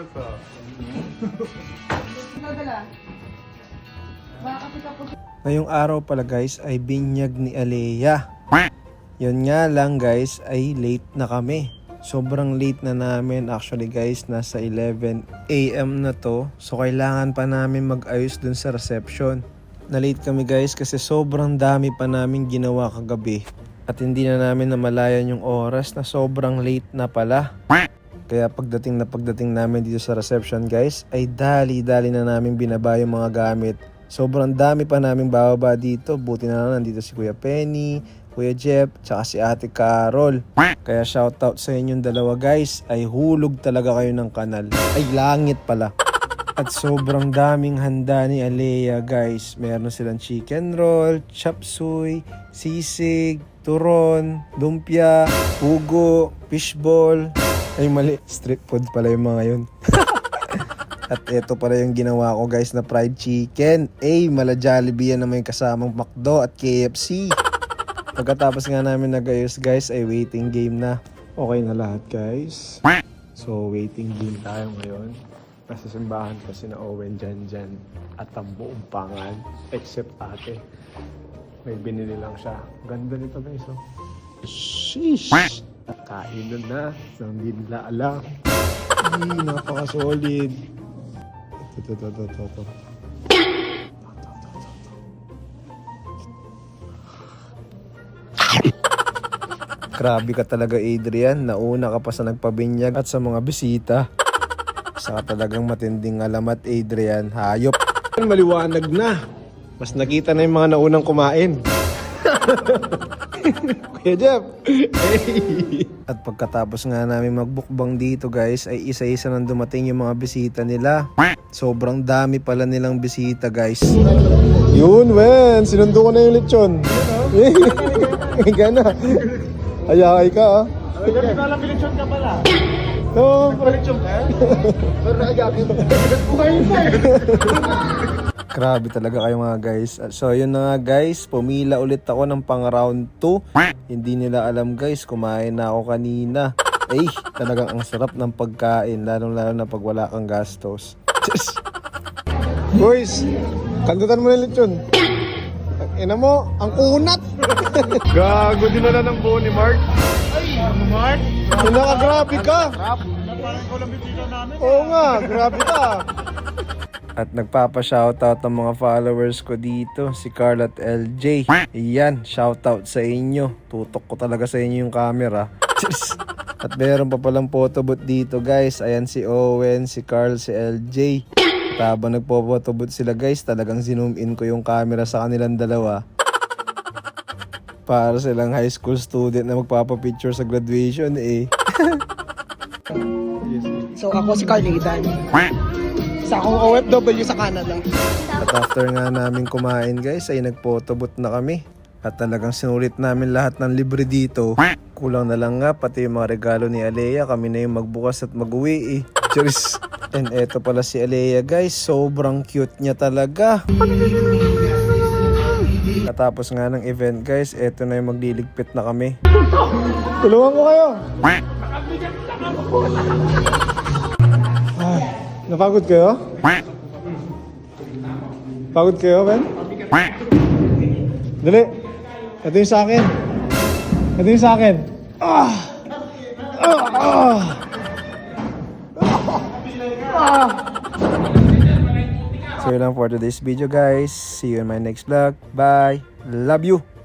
yata. Ngayong araw pala guys ay binyag ni Alea. Yun nga lang guys ay late na kami. Sobrang late na namin actually guys nasa 11 AM na to. So kailangan pa namin mag-ayos dun sa reception. Na late kami guys kasi sobrang dami pa namin ginawa kagabi. At hindi na namin namalayan yung oras na sobrang late na pala. Kaya pagdating na pagdating namin dito sa reception guys, ay dali-dali na namin binaba yung mga gamit. Sobrang dami pa namin bababa dito. Buti na lang nandito si Kuya Penny, Kuya Jeff, tsaka si Ate Carol. Kaya shoutout sa inyong dalawa guys. Ay hulog talaga kayo ng kanal. Ay langit pala. At sobrang daming handa ni Alea guys. Meron silang chicken roll, chop suey, sisig, turon, lumpia, pugo, fishball. Ay mali, street food pala yung mga yun. At ito pala yung ginawa ko guys na fried chicken. Ay, mala Jollibee yan na may kasamang McDo at KFC. Pagkatapos nga namin nag-ayos guys ay waiting game na. Okay na lahat guys. So waiting game tayo ngayon. Nasa simbahan ko si na Owen dyan dyan at ang buong pangan except ate. May binili lang siya. Ganda nito guys oh. Sheesh! Kain na na. Nang hindi nila alam. Ay, napaka-solid. Ito, ito, ito, ito, ito. Grabe ka talaga, Adrian. Nauna ka pa sa nagpabinyag at sa mga bisita. Saka talagang matinding alamat, Adrian. Hayop. Maliwanag na. Mas nakita na yung mga naunang kumain. Kuya Jeff. Hey. At pagkatapos nga namin magbukbang dito guys, ay isa-isa nang dumating yung mga bisita nila. Sobrang dami pala nilang bisita guys. Yun, men. Sinundo ko na yung lechon. May gana. Ayakay ka ah. Hindi ko alam bilitsyon ka pala. No, Bilitsyon ka? Pero nakagapin. Bukayin pa eh. Grabe talaga kayo mga guys. So yun na nga guys, pumila ulit ako ng pang round 2. Hindi nila alam guys, kumain na ako kanina. Eh, talagang ang sarap ng pagkain, lalong lalo na pag wala kang gastos. Boys, kandutan mo na lechon. Ang Ina mo, ang kunat! Gago din na ng buo ni Mark. Ay, ano Mark? Pinaka-grabe ka! Parang ikaw lang namin. Oo nga, grabe ka. At nagpapa-shoutout ng mga followers ko dito, si Carl at LJ. Iyan, shoutout sa inyo. Tutok ko talaga sa inyo yung camera. At meron pa palang photobooth dito guys. Ayan si Owen, si Carl, si LJ. At habang nagpo-photobooth sila guys, talagang zoom in ko yung camera sa kanilang dalawa. Para silang high school student na magpapapicture sa graduation eh. So ako si Carlitan. Isa akong OFW sa Canada. At after nga namin kumain guys ay nagphotobot na kami. At talagang sinulit namin lahat ng libre dito. Kulang na lang nga pati yung mga regalo ni Alea. Kami na yung magbukas at mag-uwi eh. Cheers! And eto pala si Alea guys. Sobrang cute niya talaga. Katapos nga ng event guys, eto na yung magliligpit na kami. Tulungan ko kayo! Napagod kayo? Pagod kayo, Ben? Dali. Ito yung sa akin. Ito yung sa akin. Ah! Ah! Ah! Ah! So yun lang for today's video guys. See you in my next vlog. Bye. Love you.